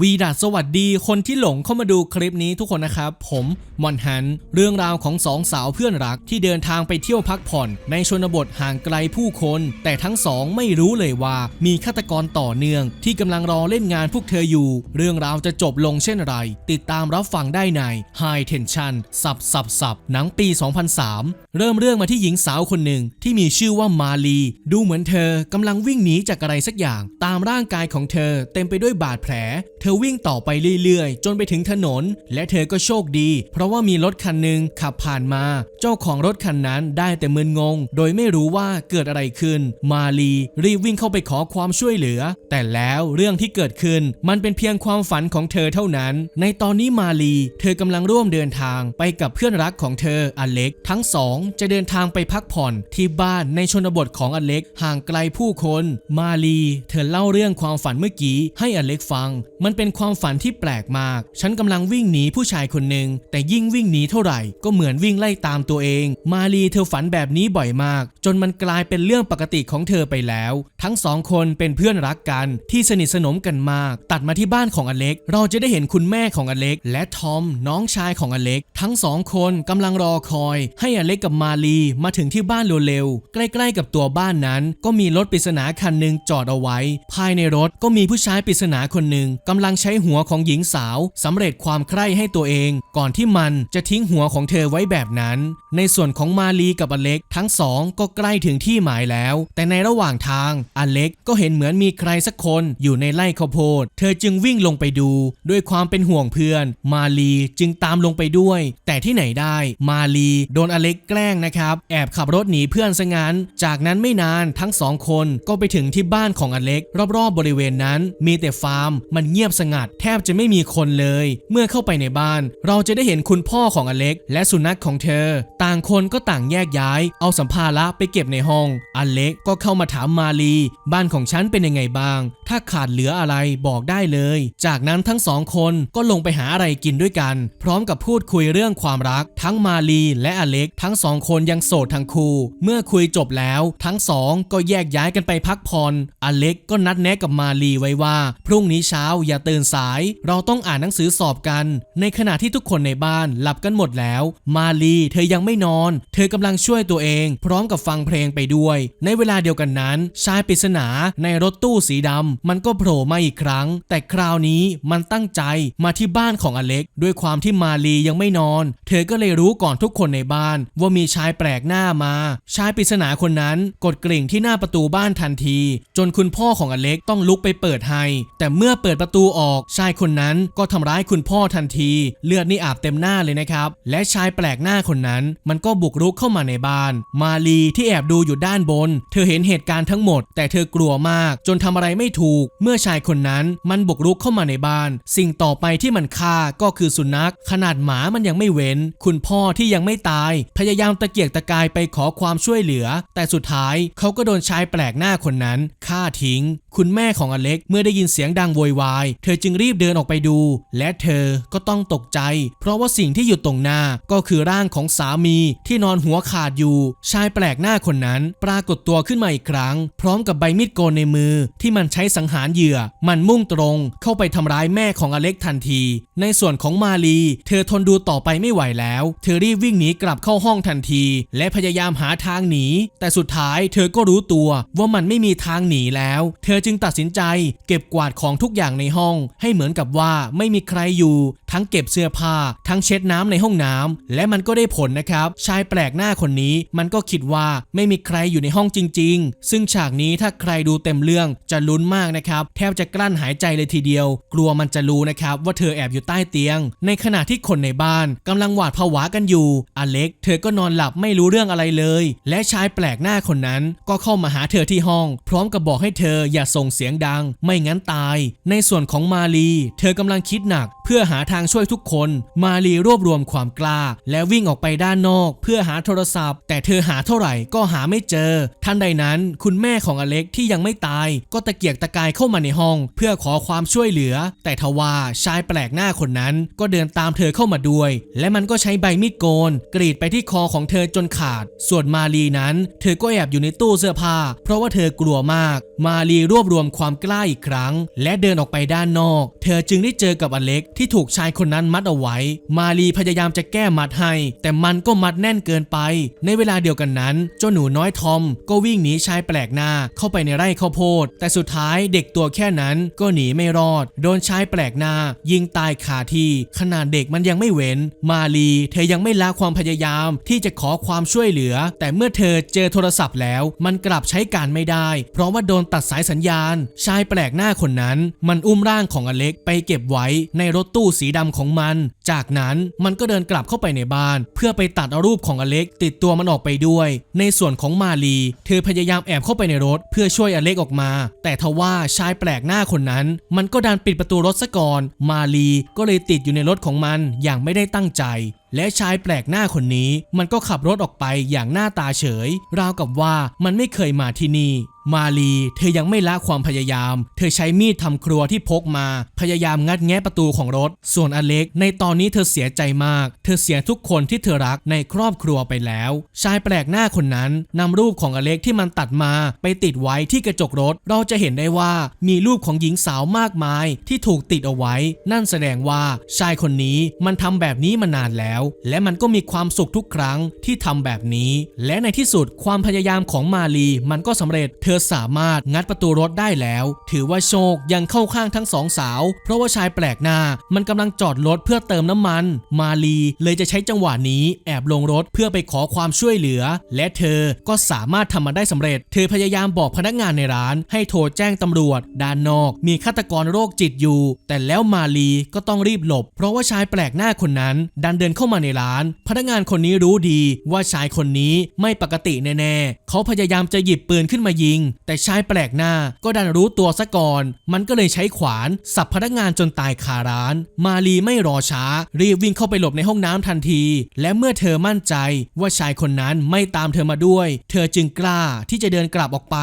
วีดัสสวัสดี คนที่หลงเข้ามาดูคลิปนี้ทุกคนนะครับ ผมมอนฮัน เรื่องราวของสองสาวเพื่อนรักที่เดินทางไปเที่ยวพักผ่อน ในชนบทห่างไกลผู้คน แต่ทั้งสองไม่รู้เลยว่ามีฆาตกรต่อเนื่อง ที่กำลังรอเล่นงานพวกเธออยู่ เรื่องราวจะจบลงเช่นไร ติดตามรับฟังได้ใน High Tension สับสับสับหนังปี 2003 เริ่มเรื่องมาที่หญิงสาวคนหนึ่งที่มีชื่อว่ามาลี ดูเหมือนเธอกำลังวิ่งหนีจากอะไรสักอย่าง ตามร่างกายของเธอเต็มไปด้วยบาดแผลเธอวิ่งต่อไปเรื่อยๆ จนไปถึงถนน และเธอก็โชคดี เพราะว่ามีรถคันหนึ่งขับผ่านมา เจ้าของรถคันนั้นได้แต่มึนงง โดยไม่รู้ว่าเกิดอะไรขึ้น มาลีรีบวิ่งเข้าไปขอความช่วยเหลือ แต่แล้วเรื่องที่เกิดขึ้นมันเป็นเพียงความฝันของเธอเท่านั้น ในตอนนี้มาลี เธอกำลังร่วมเดินทางไปกับเพื่อนรักของเธออเล็ก ทั้งสองจะเดินทางไปพักผ่อนที่บ้านในชนบทของอเล็กห่างไกลผู้คน มาลี เธอเล่าเรื่องความฝันเมื่อกี้ให้อเล็กฟังมันเป็นความฝันที่แปลกมาก ฉันกำลังวิ่งหนีผู้ชายคนหนึ่งแต่ยิ่งวิ่งหนีเท่าไหร่ก็เหมือนวิ่งไล่ตามตัวเอง มาลีเธอฝันแบบนี้บ่อยมาก จนมันกลายเป็นเรื่องปกติของเธอไปแล้ว ทั้งสองคนเป็นเพื่อนรักกันที่สนิทสนมกันมาก ตัดมาที่บ้านของอเล็ก เราจะได้เห็นคุณแม่ของอเล็ก และทอมน้องชายของอเล็ก ทั้งสองคนกำลังรอคอย ให้อเล็กกับมาลีมาถึงที่บ้านเร็วๆใกล้ๆกับตัวบ้านนั้น ก็มีรถปริศนาคันหนึ่งจอดเอาไว้ ภายในรถก็มีผู้ชายปริศนาคนหนึ่งกำำลังใช้หัวของหญิงสาวสำเร็จความใคร่ให้ตัวเอง ก่อนที่มันจะทิ้งหัวของเธอไว้แบบนั้น ในส่วนของมาลีกับอเล็กทั้งสองก็ใกล้ถึงที่หมายแล้ว แต่ในระหว่างทางอเล็กก็เห็นเหมือนมีใครสักคนอยู่ในไร่ข้าวโพด เธอจึงวิ่งลงไปดู ด้วยความเป็นห่วงเพื่อน มาลีจึงตามลงไปด้วย แต่ที่ไหนได้มาลีโดนอเล็กแกล้งนะครับ แอบขับรถหนีเพื่อนซะงั้น จากนั้นไม่นานทั้งสองคนก็ไปถึงที่บ้านของอเล็ก รอบๆบริเวณนั้น มีแต่ฟาร์มมันเงียบสงัด แทบจะไม่มีคนเลย เมื่อเข้าไปในบ้าน เราจะได้เห็นคุณพ่อของอเล็ก และสุนัขของเธอ ต่างคนก็ต่างแยกย้าย เอาสัมภาระไปเก็บในห้อง อเล็กก็เข้ามาถามมาลี บ้านของฉันเป็นยังไงบ้าง ถ้าขาดเหลืออะไรบอกได้เลย จากนั้นทั้งสองคนก็ลงไปหาอะไรกินด้วยกัน พร้อมกับพูดคุยเรื่องความรัก ทั้งมาลีและอเล็ก ทั้งสองคนยังโสดทั้งคู่ เมื่อคุยจบแล้ว ทั้งสองก็แยกย้ายกันไปพักผ่อน อเล็กก็นัดแนะกับมาลีไว้ว่า พรุ่งนี้เช้าอย่าตื่นสาย เราต้องอ่านหนังสือสอบกัน ในขณะที่ทุกคนในบ้านหลับกันหมดแล้ว มาลีเธอยังไม่นอน เธอกำลังช่วยตัวเอง พร้อมกับฟังเพลงไปด้วย ในเวลาเดียวกันนั้น ชายปริศนาในรถตู้สีดำมันก็โผล่มาอีกครั้ง แต่คราวนี้มันตั้งใจมาที่บ้านของอเล็ก ด้วยความที่มาลียังไม่นอน เธอก็เลยรู้ก่อนทุกคนในบ้าน ว่ามีชายแปลกหน้ามา ชายปริศนาคนนั้นกดกริ่งที่หน้าประตูบ้านทันที จนคุณพ่อของอเล็กต้องลุกไปเปิดให้ แต่เมื่อเปิดประตูออก ชายคนนั้นก็ทำร้ายคุณพ่อทันที เลือดนี่อาบเต็มหน้าเลยนะครับ และชายแปลกหน้าคนนั้น มันก็บุกรุกเข้ามาในบ้าน มาลีที่แอบดูอยู่ด้านบน เธอเห็นเหตุการณ์ทั้งหมด แต่เธอกลัวมาก จนทำอะไรไม่ถูก เมื่อชายคนนั้นมันบุกรุกเข้ามาในบ้าน สิ่งต่อไปที่มันฆ่าก็คือสุนัข ขนาดหมามันยังไม่เว้น คุณพ่อที่ยังไม่ตาย พยายามตะเกียกตะกายไปขอความช่วยเหลือ แต่สุดท้ายเขาก็โดนชายแปลกหน้าคนนั้นฆ่าทิ้ง คุณแม่ของอเล็กเมื่อได้ยินเสียงดังโวยวาย เธอจึงรีบเดินออกไปดู และเธอก็ต้องตกใจ เพราะว่าสิ่งที่อยู่ตรงหน้าก็คือร่างของสามีที่นอนหัวขาดอยู่ ชายแปลกหน้าคนนั้น ปรากฏตัวขึ้นมาอีกครั้ง พร้อมกับใบมีดโกนในมือ ที่มันใช้สังหารเหยื่อ มันมุ่งตรง เข้าไปทำร้ายแม่ของอเล็กทันที ในส่วนของมาลี เธอทนดูต่อไปไม่ไหวแล้ว เธอรีบวิ่งหนีกลับเข้าห้องทันที และพยายามหาทางหนี แต่สุดท้ายเธอก็รู้ตัวว่ามันไม่มีทางหนีแล้ว เธอจึงตัดสินใจ เก็บกวาดของทุกอย่างในห้อง ให้เหมือนกับว่าไม่มีใครอยู่ ทั้งเก็บเสื้อผ้า ทั้งเช็ดน้ำในห้องน้ำและมันก็ได้ผลนะครับ ชายแปลกหน้าคนนี้มันก็คิดว่าไม่มีใครอยู่ในห้องจริง ๆ ซึ่งฉากนี้ถ้าใครดูเต็มเรื่องจะลุ้นมากนะครับ แทบจะกลั้นหายใจเลยทีเดียว กลัวมันจะรู้นะครับว่าเธอแอบอยู่ใต้เตียง ในขณะที่คนในบ้านกำลังหวาดผวากันอยู่ อเล็ก เธอก็นอนหลับไม่รู้เรื่องอะไรเลย และชายแปลกหน้าคนนั้นก็เข้ามาหาเธอที่ห้อง พร้อมกับบอกให้เธออย่าส่งเสียงดัง ไม่งั้นตาย ในส่วนของมาลี เธอกำลังคิดหนัก เพื่อหาทางช่วยทุกคน มาลีรวบรวมความกล้า และวิ่งออกไปด้านนอก เพื่อหาโทรศัพท์ แต่เธอหาเท่าไหร่ก็หาไม่เจอ ทันใดนั้น คุณแม่ของอเล็กที่ยังไม่ตาย ก็ตะเกียกตะกายเข้ามาในห้อง เพื่อขอความช่วยเหลือ แต่ทว่าชายแปลกหน้าคนนั้น ก็เดินตามเธอเข้ามาด้วย และมันก็ใช้ใบมีดโกน กรีดไปที่คอของเธอจนขาด ส่วนมาลีนั้น เธอก็แอบอยู่ในตู้เสื้อผ้า เพราะว่าเธอกลัวมาก มาลีรวบรวมความกล้าอีกครั้ง และเดินออกไปด้านนอก เธอจึงได้เจอกับอเล็กที่ถูกชายคนนั้นมัดเอาไว้ มาลีพยายามจะแก้มัดให้ แต่มันก็มัดแน่นเกินไป ในเวลาเดียวกันนั้น เจ้าหนูน้อยทอม ก็วิ่งหนีชายแปลกหน้าเข้าไปในไร่ข้าวโพด แต่สุดท้ายเด็กตัวแค่นั้นก็หนีไม่รอด โดนชายแปลกหน้า ยิงตายคาที่ขนาดเด็กมันยังไม่เว้น มาลีเธอยังไม่ละความพยายามที่จะขอความช่วยเหลือ แต่เมื่อเธอเจอโทรศัพท์แล้ว มันกลับใช้การไม่ได้ เพราะว่าโดนตัดสายสัญญาณ ชายแปลกหน้าคนนั้น มันอุ้มร่างของอเล็กไปเก็บไว้ในรถตู้สีดำของมัน จากนั้นมันก็เดินกลับเข้าไปในบ้าน เพื่อไปตัดรูปของอเล็กติดตัวมันออกไปด้วย ในส่วนของมาลี เธอพยายามแอบเข้าไปในรถ เพื่อช่วยอเล็กออกมา แต่ทว่าชายแปลกหน้าคนนั้น มันก็ดันปิดประตูรถซะก่อน มาลีก็เลยติดอยู่ในรถของมันอย่างไม่ได้ตั้งใจและชายแปลกหน้าคนนี้มันก็ขับรถออกไปอย่างหน้าตาเฉย ราวกับว่ามันไม่เคยมาที่นี่ มาลีเธอยังไม่ละความพยายาม เธอใช้มีดทำครัวที่พกมา พยายามงัดแงะประตูของรถ ส่วนอเล็ก ในตอนนี้เธอเสียใจมาก เธอเสียทุกคนที่เธอรักในครอบครัวไปแล้ว ชายแปลกหน้าคนนั้นนำรูปของอเล็กที่มันตัดมาไปติดไว้ที่กระจกรถ เราจะเห็นได้ว่ามีรูปของหญิงสาวมากมายที่ถูกติดเอาไว้ นั่นแสดงว่าชายคนนี้มันทำแบบนี้มานานแล้วและมันก็มีความสุขทุกครั้งที่ทำแบบนี้ และในที่สุดความพยายามของมาลีมันก็สำเร็จ เธอสามารถงัดประตูรถได้แล้ว ถือว่าโชคยังเข้าข้างทั้งสองสาว เพราะว่าชายแปลกหน้า มันกำลังจอดรถเพื่อเติมน้ำมัน มาลีเลยจะใช้จังหวะนี้แอบลงรถเพื่อไปขอความช่วยเหลือ และเธอก็สามารถทำมันได้สำเร็จ เธอพยายามบอกพนักงานในร้าน ให้โทรแจ้งตำรวจ ด้านนอก มีฆาตกรโรคจิตอยู่ แต่แล้วมาลีก็ต้องรีบหลบ เพราะว่าชายแปลกหน้าคนนั้น ดันเดินเข้าามาในร้าน พนักงานคนนี้รู้ดีว่าชายคนนี้ไม่ปกติแน่ๆ เขาพยายามจะหยิบปืนขึ้นมายิง แต่ชายแปลกหน้าก็ดันรู้ตัวซะก่อน มันก็เลยใช้ขวานสับพนักงานจนตายคาร้าน มาลีไม่รอช้า รีบวิ่งเข้าไปหลบในห้องน้ำทันที และเมื่อเธอมั่นใจว่าชายคนนั้นไม่ตามเธอมาด้วย เธอจึงกล้าที่จะเดินกลับออกไป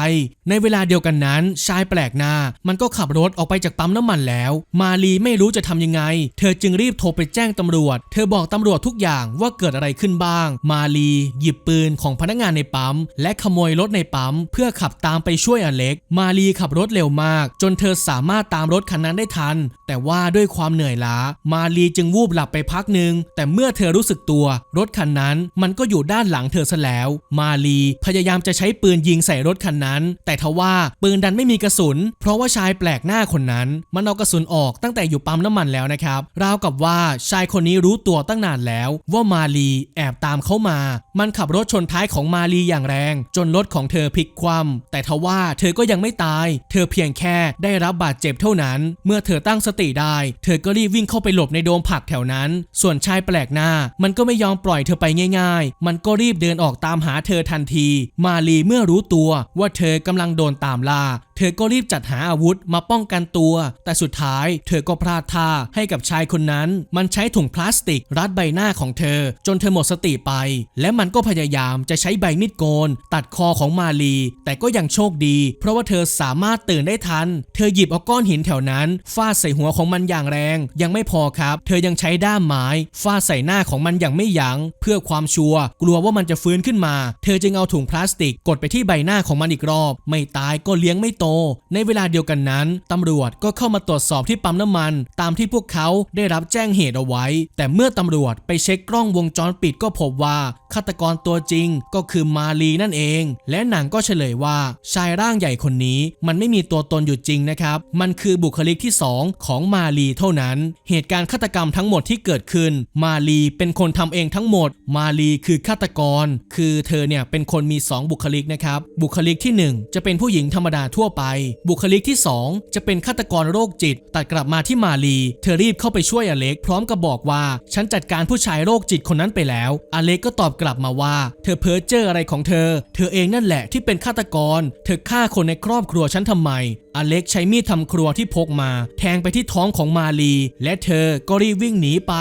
ในเวลาเดียวกันนั้น ชายแปลกหน้า มันก็ขับรถออกไปจากปั๊มน้ำมันแล้ว มาลีไม่รู้จะทำยังไง เธอจึงรีบโทรไปแจ้งตำรวจ เธอบอกตำรวจทุกอย่างว่าเกิดอะไรขึ้นบ้าง มาลีหยิบปืนของพนักงานในปั๊ม และขโมยรถในปั๊ม เพื่อขับตามไปช่วยอเล็ก มาลีขับรถเร็วมาก จนเธอสามารถตามรถคันนั้นได้ทัน แต่ว่าด้วยความเหนื่อยล้า มาลีจึงวูบหลับไปพักหนึ่งแต่เมื่อเธอรู้สึกตัว รถคันนั้นมันก็อยู่ด้านหลังเธอซะแล้ว มาลีพยายามจะใช้ปืนยิงใส่รถคันนั้น แต่ทว่าปืนดันไม่มีกระสุน เพราะว่าชายแปลกหน้าคนนั้น มันเอากระสุนออกตั้งแต่อยู่ปั๊มน้ำมันแล้วนะครับราวกับว่าชายคนนี้รู้ตัวตั้งนานแล้วว่ามาลีแอบตามเข้ามา มันขับรถชนท้ายของมาลีอย่างแรง จนรถของเธอพลิกคว่ำแต่ทว่าเธอก็ยังไม่ตาย เธอเพียงแค่ได้รับบาดเจ็บเท่านั้น เมื่อเธอตั้งสติได้ เธอก็รีบวิ่งเข้าไปหลบในโดมผักแถวนั้น ส่วนชายแปลกหน้า มันก็ไม่ยอมปล่อยเธอไปง่าย ๆ มันก็รีบเดินออกตามหาเธอทันที มาลีเมื่อรู้ตัวว่าเธอกำลังโดนตามล่าเธอก็รีบจัดหาอาวุธมาป้องกันตัว แต่สุดท้ายเธอก็พลาดท่าให้กับชายคนนั้น มันใช้ถุงพลาสติกรัดใบหน้าของเธอ จนเธอหมดสติไป และมันก็พยายามจะใช้ใบมีดโกน ตัดคอของมาลี แต่ก็ยังโชคดี เพราะว่าเธอสามารถตื่นได้ทัน เธอหยิบเอาก้อนหินแถวนั้นฟาดใส่หัวของมันอย่างแรง ยังไม่พอครับ เธอยังใช้ด้ามไม้ฟาดใส่หน้าของมันอย่างไม่ยัง้ง เพื่อความชัวร์กลัวว่ามันจะฟื้นขึ้นมา เธอจึงเอาถุงพลาสติกกดไปที่ใบหน้าของมันอีกรอบ ไม่ตายก็เลี้ยงไม่โต ในเวลาเดียวกันนั้นตำรวจก็เข้ามาตรวจสอบที่ปั๊มน้ำมัน ตามที่พวกเขาได้รับแจ้งเหตุเอาไว้ แต่เมื่อตำรวจไปเช็คกล้องวงจรปิดก็พบว่าฆาตกรตัวจริงก็คือมาลีนั่นเอง และหนังก็เฉลยว่าชายร่างใหญ่คนนี้มันไม่มีตัวตนอยู่จริงนะครับ มันคือบุคลิกที่ 2 ของมาลีเท่านั้น เหตุการณ์ฆาตกรรมทั้งหมดที่เกิดขึ้น มาลีเป็นคนทำเองทั้งหมด มาลีคือฆาตกร คือเธอเนี่ยเป็นคนมี 2 บุคลิกนะครับ บุคลิกที่ 1 จะเป็นผู้หญิงธรรมดาทั่วไป บุคลิกที่ 2 จะเป็นฆาตกรโรคจิต ตัดกลับมาที่มาลี เธอรีบเข้าไปช่วยอเล็ก พร้อมกับบอกว่าฉันจัดการผูู้้ชายโรคจิตคนนั้นไปแล้ว อเล็กก็ตอบกลับมาว่า เธอเพ้อเจ้ออะไรของเธอ เธอเองนั่นแหละที่เป็นฆาตกร เธอฆ่าคนในครอบครัวฉันทำไม อเล็กใช้มีดทำครัวที่พกมา แทงไปที่ท้องของมาลี และเธอก็รีบวิ่งหนีไป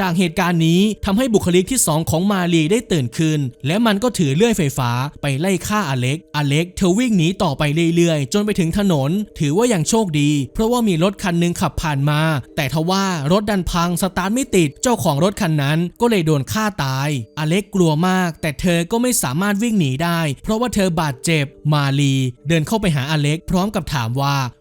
จากเหตุการณ์นี้ทำให้บุคลิกที่ 2 ของมาลีได้ตื่นขึ้น และมันก็ถือเลื่อยไฟฟ้าไปไล่ฆ่าอเล็ก อเล็กเธอวิ่งหนีต่อไปเรื่อยๆ จนไปถึงถนน ถือว่ายังโชคดี เพราะว่ามีรถคันหนึ่งขับผ่านมา แต่ทว่ารถดันพังสตาร์ทไม่ติด เจ้าของรถคันนั้นก็เลยโดนฆ่าตาย อเล็กกลัวมาก แต่เธอก็ไม่สามารถวิ่งหนีได้ เพราะว่าเธอบาดเจ็บ มาลี เดินเข้าไปหาอเล็กพร้อมกับถามว่า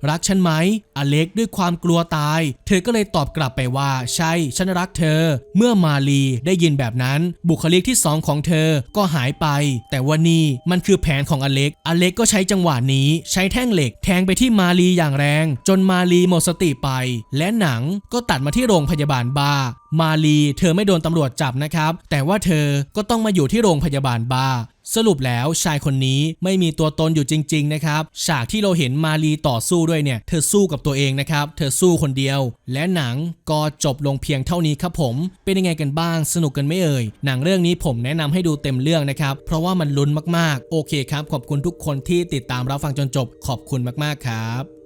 รักฉันไหม อเล็กด้วยความกลัวตาย เธอก็เลยตอบกลับไปว่า ใช่ ฉันรักเธอ เมื่อมาลีได้ยินแบบนั้นบุคลิกที่สองของเธอก็หายไป แต่ว่านี่มันคือแผนของอเล็ก อเล็กก็ใช้จังหวะนี้ ใช้แท่งเหล็กแทงไปที่มาลีอย่างแรง จนมาลีหมดสติไป และหนังก็ตัดมาที่โรงพยาบาลบ้ามาลีเธอไม่โดนตำรวจจับนะครับ แต่ว่าเธอก็ต้องมาอยู่ที่โรงพยาบาลบ้า สรุปแล้วชายคนนี้ไม่มีตัวตนอยู่จริง ๆ นะครับ ฉากที่เราเห็นมาลีต่อสู้ด้วยเนี่ย เธอสู้กับตัวเองนะครับ เธอสู้คนเดียว และหนังก็จบลงเพียงเท่านี้ครับผม เป็นยังไงกันบ้าง สนุกกันไม่เอ่ย หนังเรื่องนี้ผมแนะนำให้ดูเต็มเรื่องนะครับ เพราะว่ามันลุ้นมากๆ โอเคครับ ขอบคุณทุกคนที่ติดตามรับฟังจนจบ ขอบคุณมากๆครับ